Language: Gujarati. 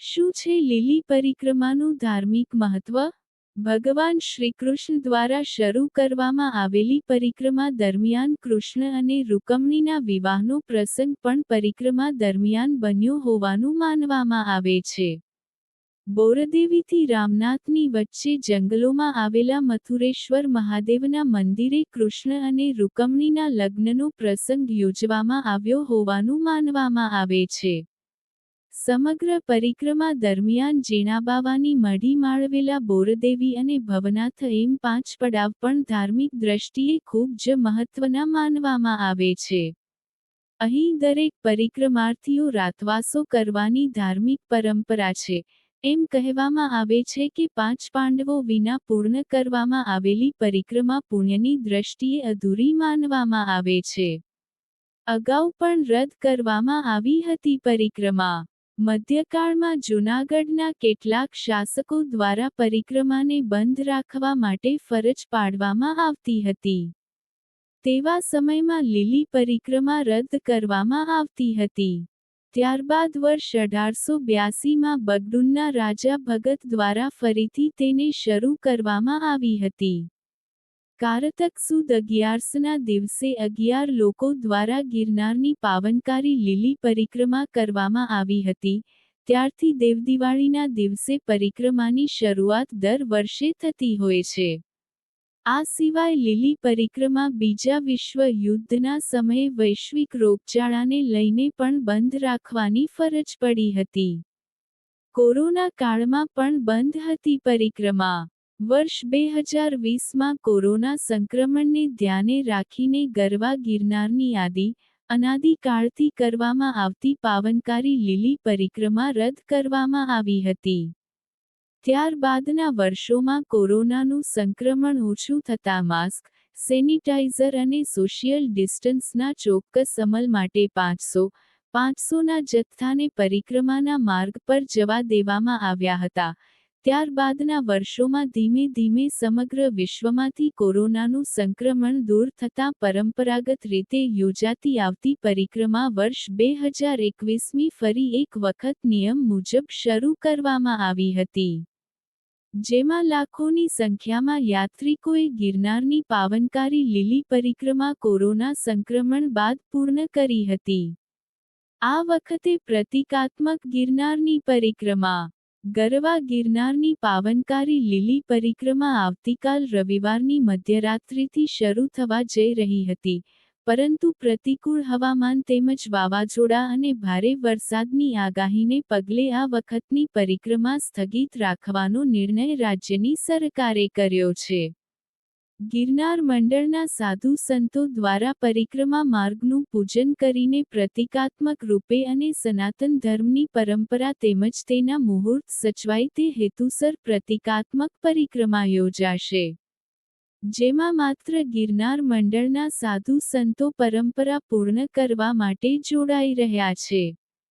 શું છે લીલી પરિક્રમાનું ધાર્મિક મહત્વ? ભગવાન શ્રીકૃષ્ણ દ્વારા શરૂ કરવામાં આવેલી પરિક્રમા દરમિયાન કૃષ્ણ અને રૂકમણીના વિવાહનો પ્રસંગ પણ પરિક્રમા દરમિયાન બન્યો હોવાનું માનવામાં આવે છે. બોરદેવીથી રામનાથની વચ્ચે જંગલોમાં આવેલા મથુરેશ્વર મહાદેવના મંદિરે કૃષ્ણ અને રૂકમણીના લગ્નનો પ્રસંગ યોજવામાં આવ્યો હોવાનું માનવામાં આવે છે. સમગ્ર પરિક્રમા દરમિયાન જીણાબાવાની મઢી માળવેલા બોરદેવી અને ભવનાથ એમ પાંચ પડાવ પણ ધાર્મિક દ્રષ્ટિએ ખૂબ જ મહત્વના માનવામાં આવે છે. અહીં દરેક પરિક્રમાર્થીઓ રાતવાસો કરવાની ધાર્મિક પરંપરા છે. એમ કહેવામાં આવે છે કે પાંચ પાંડવો વિના પૂર્ણ કરવામાં આવેલી પરિક્રમા પુણ્યની દ્રષ્ટિએ અધૂરી માનવામાં આવે છે. અગાઉ પણ રદ કરવામાં આવી હતી પરિક્રમા. મધ્યકાળમાં જૂનાગઢના કેટલાક શાસકો દ્વારા પરિક્રમાને બંધ રાખવા માટે ફરજ પાડવામાં આવતી હતી. તેવા સમયમાં લીલી પરિક્રમા રદ કરવામાં આવતી હતી. ત્યારબાદ વર્ષ અઢારસો બ્યાસીમાં બગડુનના રાજા ભગત દ્વારા ફરીથી તેને શરૂ કરવામાં આવી હતી. કારતક સુદ અગિયારસના દિવસે અગિયાર લોકો દ્વારા ગિરનારની પાવનકારી લીલી પરિક્રમા કરવામાં આવી હતી. ત્યારથી દેવદિવાળીના દિવસે પરિક્રમાની શરૂઆત દર વર્ષે થતી હોય છે. આ સિવાય લીલી પરિક્રમા બીજા વિશ્વ યુદ્ધના સમયે વૈશ્વિક રોગચાળાને લઈને પણ બંધ રાખવાની ફરજ પડી હતી. કોરોના કાળમાં પણ બંધ હતી પરિક્રમા. વર્ષ બે હજાર વીસમાં કોરોના સંક્રમણને ધ્યાને રાખીને ગરવા ગિરનારની યાદી અનાદિકાળથી કરવામાં આવતી પાવનકારી લીલી પરિક્રમા રદ કરવામાં આવી હતી. ત્યારબાદના વર્ષોમાં કોરોનાનું સંક્રમણ ઓછું થતાં માસ્ક સેનિટાઇઝર અને સોશિયલ ડિસ્ટન્સના ચોક્કસ અમલ માટે પાંચસો, પાંચસોના જથ્થાને પરિક્રમાના માર્ગ પર જવા દેવામાં આવ્યા હતા. ત્યારબાદના વર્ષોમાં ધીમે ધીમે સમગ્ર વિશ્વમાંથી કોરોનાનું સંક્રમણ દૂર થતાં પરંપરાગત રીતે યોજાતી આવતી પરિક્રમા વર્ષ બે હજાર એકવીસમી ફરી એક વખત નિયમ મુજબ શરૂ કરવામાં આવી હતી. જેમાં લાખોની સંખ્યામાં યાત્રિકોએ ગિરનારની પાવનકારી લીલી પરિક્રમા કોરોના સંક્રમણ બાદ પૂર્ણ કરી હતી. આ વખતે પ્રતિકાત્મક ગિરનારની પરિક્રમા ગરવા ગિરનારની પાવનકારી લીલી પરિક્રમા આવતીકાલ રવિવારની મધ્યરાત્રિથી શરૂ થવા જઈ રહી હતી, પરંતુ પ્રતિકૂળ હવામાન તેમજ વાવાઝોડા અને ભારે વરસાદની આગાહીને પગલે આ વખતની પરિક્રમા સ્થગિત રાખવાનો નિર્ણય રાજ્યની સરકારે કર્યો છે. ગિરનાર મંડળના સાધુ સંતો દ્વારા પરિક્રમા માર્ગનું પૂજન કરીને પ્રતિકાત્મક રૂપે અને સનાતન ધર્મની પરંપરા તેમજ તેના મુહૂર્ત સચવાય તે હેતુસર પ્રતિકાત્મક પરિક્રમા યોજાશે. જેમાં માત્ર ગિરનાર મંડળના સાધુ સંતો પરંપરા પૂર્ણ કરવા માટે જોડાઈ રહ્યા છે.